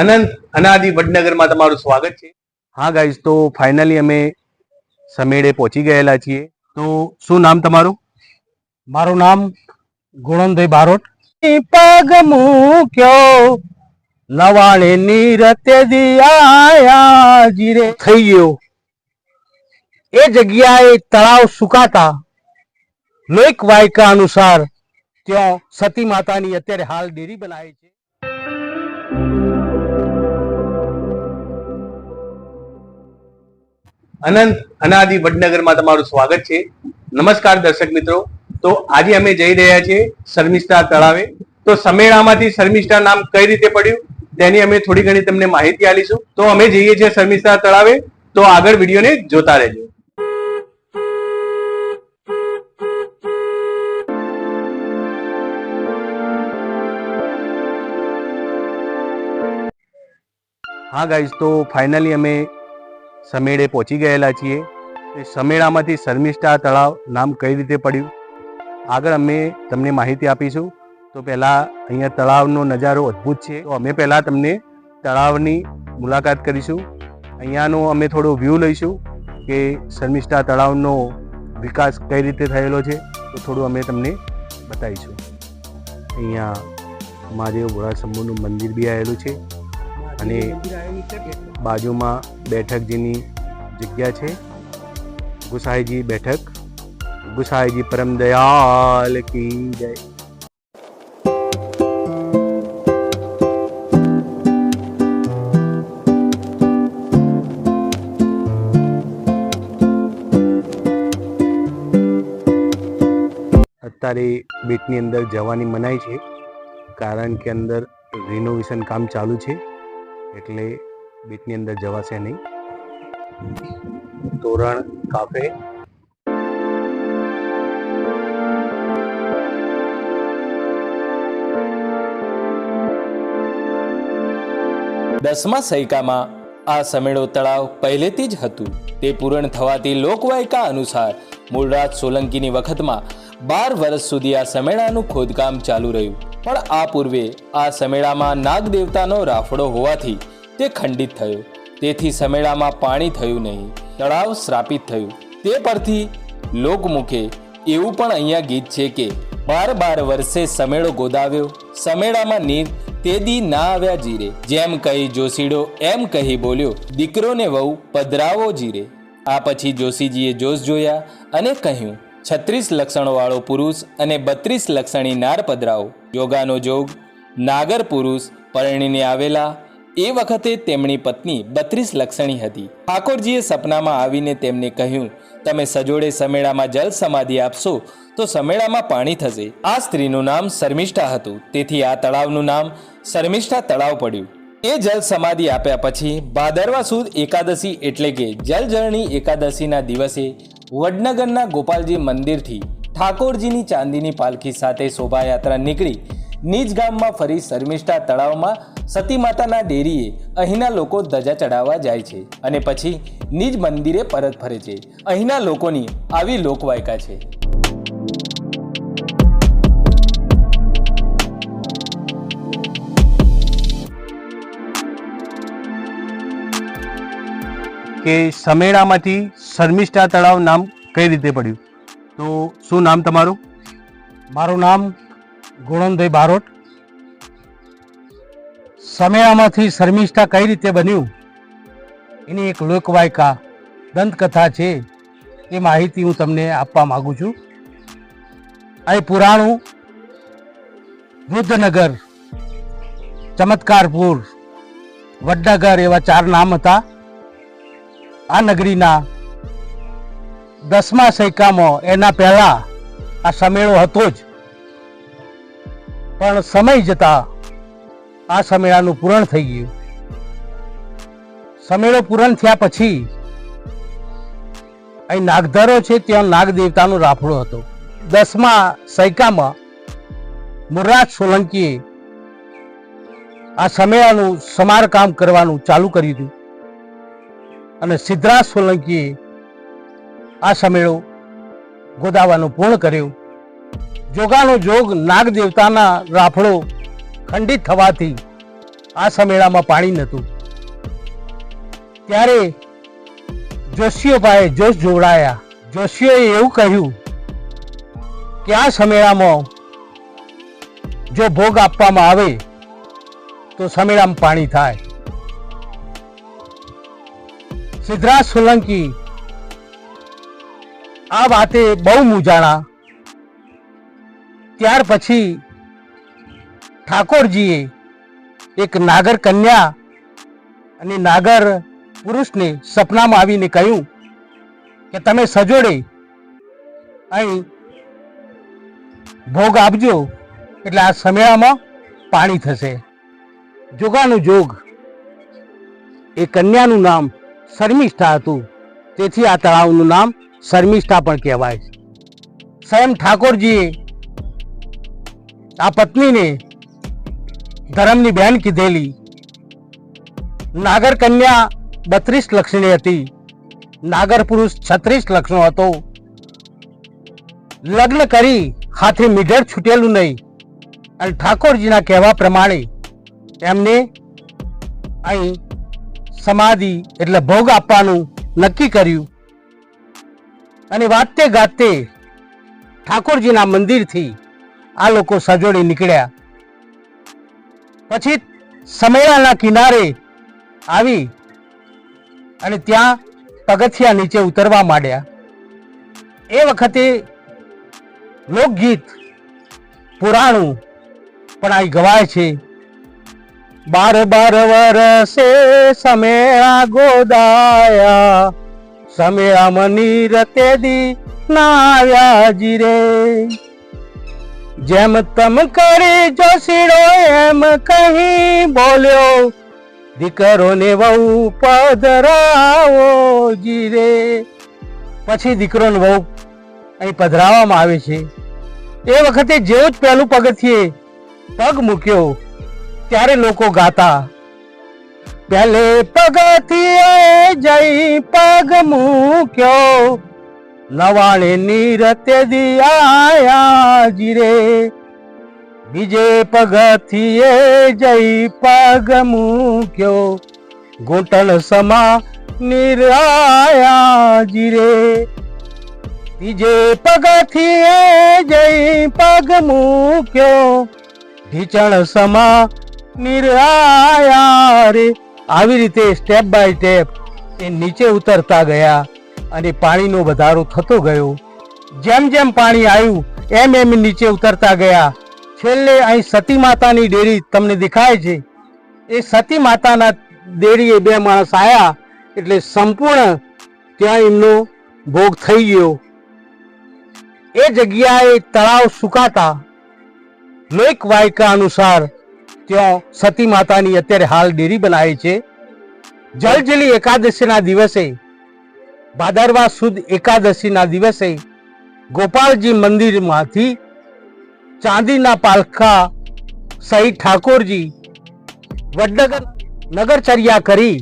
અનંત અનાદિ વડનગરમાં તમારું સ્વાગત છે. હા ગાઈઝ તો ફાઇનલી અમે સમેડે પહોંચી ગયેલા છીએ. તો શું નામ તમારું? મારું નામ ગુણનભાઈ બારોટ. પગ મૂક્યો લવાણે નીરતે દિયા જીરે. થઈ ગયો. એ જગ્યાએ તળાવ સુકાતા લોક વાયકા અનુસાર ત્યાં સતી માતાની અત્યારે હાલ ડેરી બનાવી છે. અનંત અનાદિ વડનગરમાં તમારું સ્વાગત છે. નમસ્કાર દર્શક મિત્રો. તો આજે અમે જઈ રહ્યા છીએ શર્મિષ્ઠા તળાવે. તો સમેળામાંથી શર્મિષ્ઠા નામ કઈ રીતે પડ્યું? તેની અમે થોડી ઘણી તમને માહિતી આપીશું. તો અમે જઈએ છીએ શર્મિષ્ઠા તળાવે. તો આગળ વિડીયોને જોતા રહેજો. હા ગાઈઝ તો ફાઇનલી અમે સમેળે પહોંચી ગયેલા છીએ. એ સમેળામાંથી શર્મિષ્ઠા તળાવ નામ કઈ રીતે પડ્યું? આગળ અમે તમને માહિતી આપીશું. તો પહેલાં અહીંયા તળાવનો નજારો અદ્ભુત છે. તો અમે પહેલાં તમને તળાવની મુલાકાત કરીશું. અહીંયાનો અમે થોડો વ્યૂ લઈશું કે શર્મિષ્ઠા તળાવનો વિકાસ કઈ રીતે થયેલો છે. તો થોડું અમે તમને બતાવીશું. અહીંયા મહાદેવ ભોળા શંભુનું મંદિર બી આવેલું છે. અને બાજુમાં બેઠક જેની જગ્યા છે. ગુસાઈજી બેઠક. ગુસાઈજી પરમ દયાલ કી જય. અત્યારે બેટની અંદર જવાની મનાઈ છે. કારણ કે અંદર રિનોવેશન કામ ચાલુ છે. એટલે બીચની અંદર જવાશે નહીં. તોરણ, કાફે. દસમા સૈકામાં આ સમેળો તળાવ પહેલેથી જ હતું. તે પૂર્ણ થવાથી લોકવાયકા અનુસાર મૂળરાજ સોલંકીની વખતમાં બાર વર્ષ સુધી આ સમેળાનું ખોદકામ ચાલુ રહ્યું. પણ આ પૂર્વે આ સમેળામાં નાગ દેવતાનો રાફડો હોવાથી તે ખંડિત થયો. તેથી સમેળામાં પાણી થયું નહીં, તળાવ શ્રાપિત થયું. તે પરથી લોકમુખે એવું પણ અહીંયા ગીત છે કે, બાર બાર વર્ષે સમેળો ગોદાવ્યો, સમેળામાં નીર તેદી ના આવ્યા જીરે. જેમ કહી જોશીડો, એમ કહી બોલ્યો, દીકરોને વહુ પધરાવો જીરે. આ પછી જોશીજીએ જોશ જોયા અને કહ્યું, છત્રીસ લક્ષણવાળો પુરુષ અને બત્રીસ લક્ષણી નાર પધરાવો. જોગાનો જોગ, નાગર પુરુષ પરણીને આવેલા એ વખતે તેમની પત્ની બત્રીસ લક્ષણી હતી. ઠાકોરજીએ સપનામાં આવીને તેમને કહ્યું, તમે સજોડે સમેળામાં જલ સમાધિ આપશો, તો સમેળામાં પાણી થશે. આ સ્ત્રીનું નામ શર્મિષ્ઠા હતું. તેથી આ તળાવનું નામ શર્મિષ્ઠા તળાવ પડ્યું. એ જલ સમાધિ આપ્યા પછી ભાદરવા સુદ એકાદશી એટલે કે જલજળની એકાદશીના દિવસે વડનગરના ગોપાલજી મંદિરથી ઠાકોરજીની ચાંદીની પાલખી સાથે શોભાયાત્રા નીકળી નિજ ગામમાં ફરી શર્મિષ્ઠા તળાવમાં સતી માતાના ડેરીએ અહીંના લોકો ધજા ચડાવવા જાય છે અને પછી નિજ મંદિરે પરત ફરે છે. અહીંના લોકોની આવી લોકવાયકા છે. કે સમેડામાંથી શર્મિષ્ઠા તળાવ નામ કઈ રીતે પડ્યું? તો શું નામ તમારું? મારું નામ ગુણનભાઈ બારોટ. સમેળામાંથી શર્મિષ્ઠા કઈ રીતે બન્યું? એની એક લોકવાયકા, દંતકથા છે, એ માહિતી હું તમને આપવા માગું છું. અહીં પુરાણું, વૃદ્ધનગર, ચમત્કારપુર, વડનગર એવા ચાર નામ હતા. આ નગરીના દસમા સૈકામાં એના પહેલાં આ સમેળો હતો જ. પણ સમય જતા આ સમેળાનું પૂરણ થઈ ગયું. સમેળો પૂરણ થયા પછી અહીં નાગધરો છે, ત્યાં નાગ દેવતાનો રાફડો હતો. દસમા સૈકામાં મુરરાજ સોલંકીએ આ સમેળાનું સમારકામ કરવાનું ચાલુ કરી દીધું અને સિદ્ધરાજ સોલંકીએ આ સમેળો ગોદાવાનું પૂર્ણ કર્યું. જોગાનો જોગ નાગ દેવતાના રાફડો ખંડિત થવાથી આ સમેળામાં પાણી નહોતું. ત્યારે જોશીઓ પાસે જોશ જોડાયા જોશીઓએ એવું કહ્યું કે આ સમેળામાં જો ભોગ આપવામાં આવે તો સમેળામાં પાણી થાય. સિદ્ધરાજ સોલંકી આ વાતે બહુ મૂંઝાણા ત્યાર પછી ઠાકોરજીએ એક નાગર કન્યા અને નાગર પુરુષને સપનામાં આવીને કહ્યું કે તમે સજોડે અહીં ભોગ આપજો, એટલે આ સમયામાં પાણી થશે. જોગાનું જોગ. એ કન્યાનું નામ શર્મિષ્ઠા હતું. તેથી આ તળાવનું નામ શર્મિષ્ઠા પણ કહેવાય સ્વયં ઠાકોરજીએ આ પત્નીને ધર્મની બહેન કીધેલી. નાગર કન્યા બત્રીસ લક્ષણી હતી. નાગર પુરુષ છત્રીસ લક્ષણો હતો. લગ્ન કરી હાથે મીઢર છૂટેલું નહીં. અને ઠાકોરજીના કહેવા પ્રમાણે એમને અહીં સમાધિ એટલે ભોગ આપવાનું નક્કી કર્યું. અને વાતે ગાતે ઠાકોરજીના મંદિરથી આ લોકો સજોડી નીકળ્યા. પછી સમેળાના કિનારે આવી અને ત્યાં પગથિયા નીચે ઉતરવા માંડ્યા. એ વખતે લોકગીત, પુરાણું પણ અહીં ગવાય છે. બાર બાર વરસે સમેળા ગોદાયા, સમેળા મની રતે દી નાવ્યા જીરે જેમ તમ કરી જોશીડો, એમ કહી બોલ્યો દીકરો ને વહુ પધરાવો જીરે. પછી દીકરો ને વહુ અહીં પધરાવવામાં આવે છે. એ વખતે જેવું જ પહેલું પગથિયે પગ મૂક્યો, ત્યારે લોકો ગાતા, પહેલે પગથિયે જઈ પગ મૂક્યો નવાણે નીરતે દિયા જીરે બીજે પગથિયે જઈ પગ મૂક્યો. ઘૂંટણ સમા નિરાયાજી રે બીજે પગથિયે જઈ પગ મૂક્યો. ઢીચણ સમા નિરાયા રે આવી રીતે સ્ટેપ બાય સ્ટેપ એ નીચે ઉતરતા ગયા. અને પાણીનો વધારો થતો ગયો. જેમ જેમ પાણી આવ્યું, એમ એમ નીચે ઉતરતા ગયા. છેલ્લે અહીં સતી માતાની ડેરી તમને દેખાય છે. એ સતી માતાના ડેરીએ બે માણસ આવ્યા એટલે સંપૂર્ણ ત્યાં એમનો ભોગ થઈ ગયો. એ જગ્યાએ તળાવ સુકાતા. લોક વાયકા અનુસાર ત્યાં સતી માતાની અત્યારે હાલ ડેરી બનાવી છે. જલજલી એકાદશીના દિવસે ભાદરવા સુદ એકાદશીના દિવસે ગોપાલજી મંદિરમાંથી ચાંદીના પાલખા સહિત ઠાકોરજી વડનગર નગરચર્યા કરી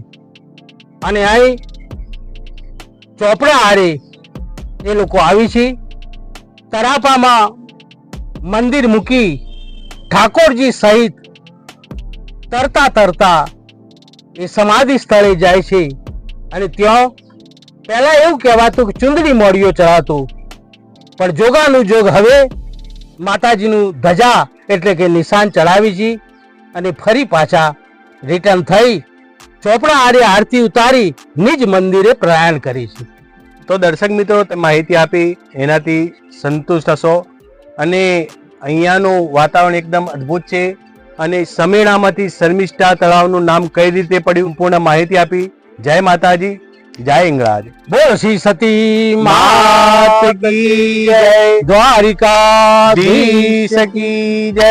અને અહીં ચોપડા આરે એ લોકો આવી છે. તરાપામાં મંદિર મૂકી ઠાકોરજી સહિત તરતા તરતા એ સમાધિ સ્થળે જાય છે. અને ત્યાં પહેલા એવું કહેવાતું કે ચુંદડી મોડીઓ ચડાતું પણ જોગાનું જોગ હવે માતાજીનું ધજા એટલે કે નિશાન ચડાવી છે અને ફરી પાછા રિટર્ન થઈ ચોપડા આરે આરતી ઉતારી નિજ મંદિરે પ્રયાણ કરી છે. તો દર્શક મિત્રો માહિતી આપી, એનાથી સંતુષ્ટ હશો. અને અહીંયાનું વાતાવરણ એકદમ અદ્ભુત છે અને સમેણામાંથી શર્મિષ્ઠા તળાવનું નામ કઈ રીતે પડ્યું પૂર્ણ માહિતી આપી. જય માતાજી. જય ઇંગરાજ બોલ શ્રી સતી માત કી જય. દ્વારિકા સકી જય.